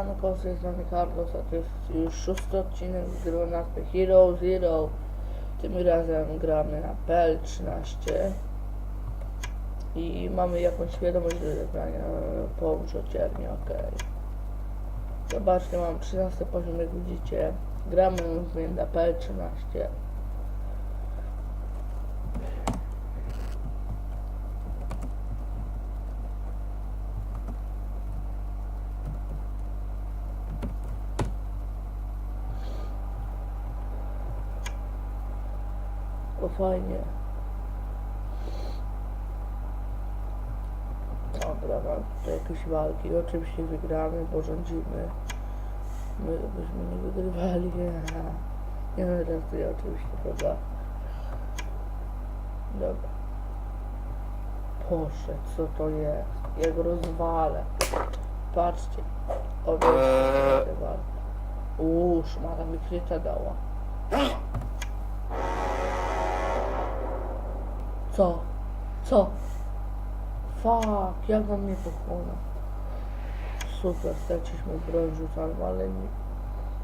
Siemanko, z tej strony Carlos, a to jest już szósty odcinek z gry o nazwie Hero Zero. Tym razem gramy na PL13 i mamy jakąś wiadomość do zagrania, połóż ociernie, ok. Zobaczcie, mam 13 poziom, jak widzicie. Gramy na PL13. O fajnie. Dobra, mam tutaj jakieś walki. Oczywiście wygramy, bo rządzimy. My byśmy nie wygrywali. Nie teraz to ja oczywiście, prawda? Dobra. Boże, co to jest? Ja go rozwalę. Patrzcie. O, eee. Uuu, szmara mi kryta dała. Co? Co? Fuck, jak on mnie pochłonął? Super, straciliśmy broń rzucaną, ale nie,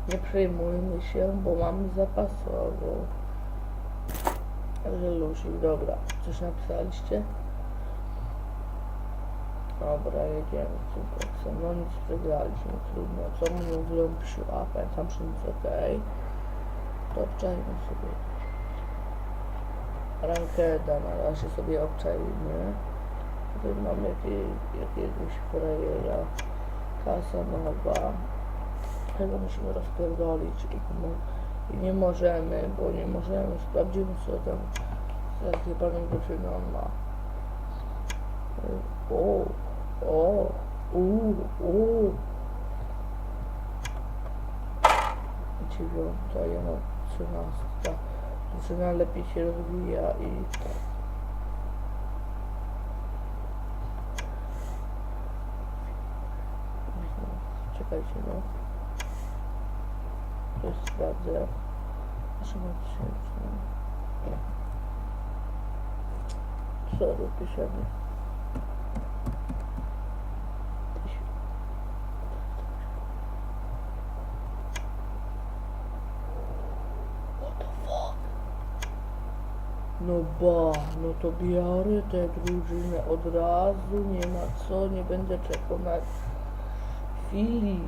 nie przejmujmy się, bo mamy zapasową. Także lusik, dobra. Coś napisaliście? Dobra, jedziemy koksem. No nic przegraliśmy, trudno. Co mówią w Lumpsiu? A, pamiętam, że nic okej. To obczajmy sobie. Rankeda na razie sobie obczajmy. Tutaj mamy jakiegoś frajera. Kasa nowa. Tego musimy rozpierdolić i, mo- i nie możemy, bo nie możemy. Sprawdzimy co tam z panem dziewczyną ma. O, o, u, u. Dziewiąta, ja trzynasta. Drużyna lepiej się rozwija i czekajcie no. To jest sprawdzę. Proszę tysięczne Sorry, piszemy No ba, no to biorę tę drużynę od razu, nie ma co, nie będę czekał na chwili.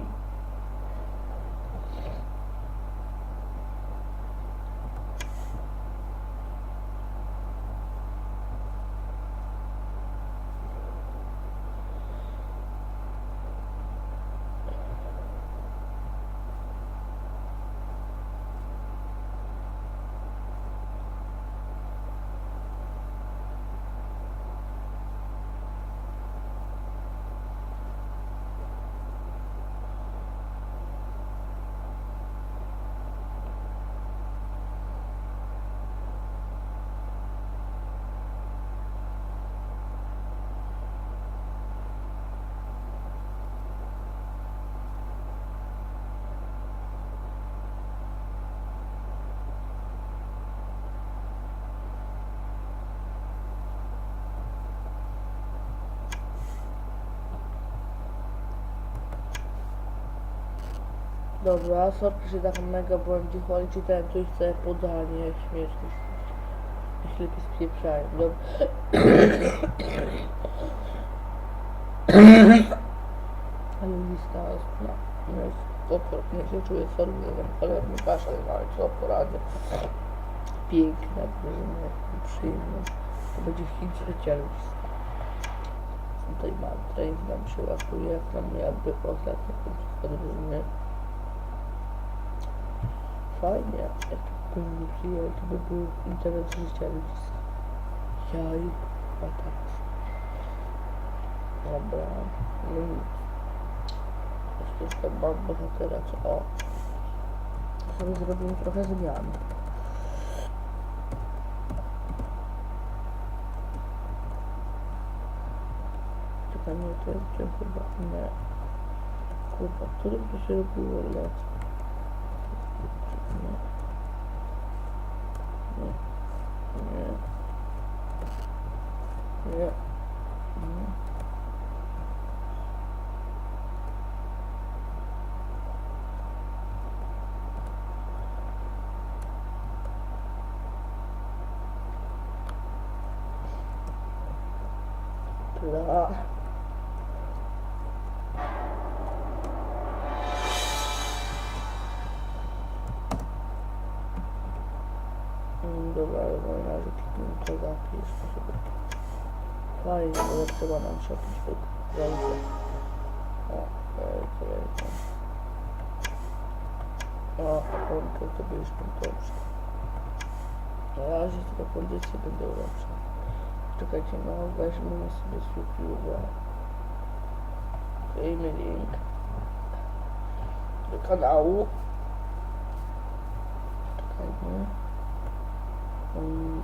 Dobra, sorki, że tak mega błędzi chwali, czytałem coś, co ja podanie, śmieszne. Ślepy spieprzają, dobra. Ale lista jest, no, no jest okropnie się czuję, sorry, że ten cholerny kaszel, no ale co poradzę. Piękna drużyna, przyjemna. To będzie hit życia. Tutaj mam, trening nam się łapuje, jak tam jakby ostatnio końcówka drużyny. Fajnie, jak bym przyjął, to by był internet życia ludzi. Jaj, a tak. Dobra, no nic. Jeszcze mam bohatera, co o. Sobie zrobimy trochę zmian. Czekaj, nie, to jest chyba, nie. Kurwa, którym to się robiło lecz? Nie. Nie. Nie. Nie. Nie. Dobra. Mm, Dobra, ale na razie kliknę to zapisz to sobie. Fajnie, bo trzeba nam przepić ręce. O, okej, kolejny. O, oponkę to byś tam dobrze. Na razie tylko kondycje będą lepsze. Czekajcie, no weźmy sobie z YouTube'a. Wklejmy link do kanału. Czekajmy. Um,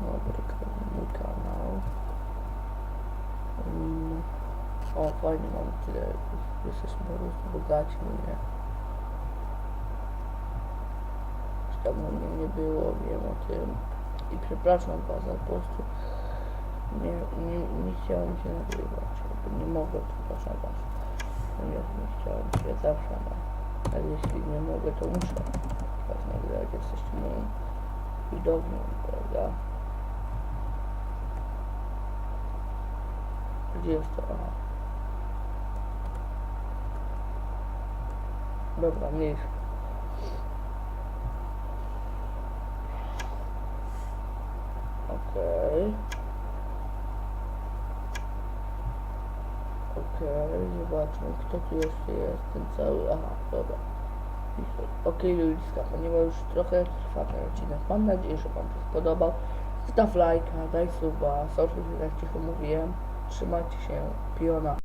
dobra, mój kanał. Um, o, fajnie mam tyle. Jesteśmy po prostu bogaci, nie? Czy dawno mnie nie było, wiem o tym. I przepraszam was, po prostu nie, nie, nie chciałem się nagrywać. Nie mogę, przepraszam was. Nie, nie chciałem się zawsze, no. Ale jeśli nie mogę, to muszę was nagrywać. Jesteście moją widownią, prawda? Gdzie jest to? Aha. Dobra, mniejsza. Okej. Okej, zobaczmy kto tu jeszcze jest, ten cały, aha, dobra. Okej, Luliska, ponieważ już trochę trwa ten odcinek, mam nadzieję, że Wam się spodobał. Staw lajka, daj suba, social, jak cicho mówiłem, trzymajcie się, piona.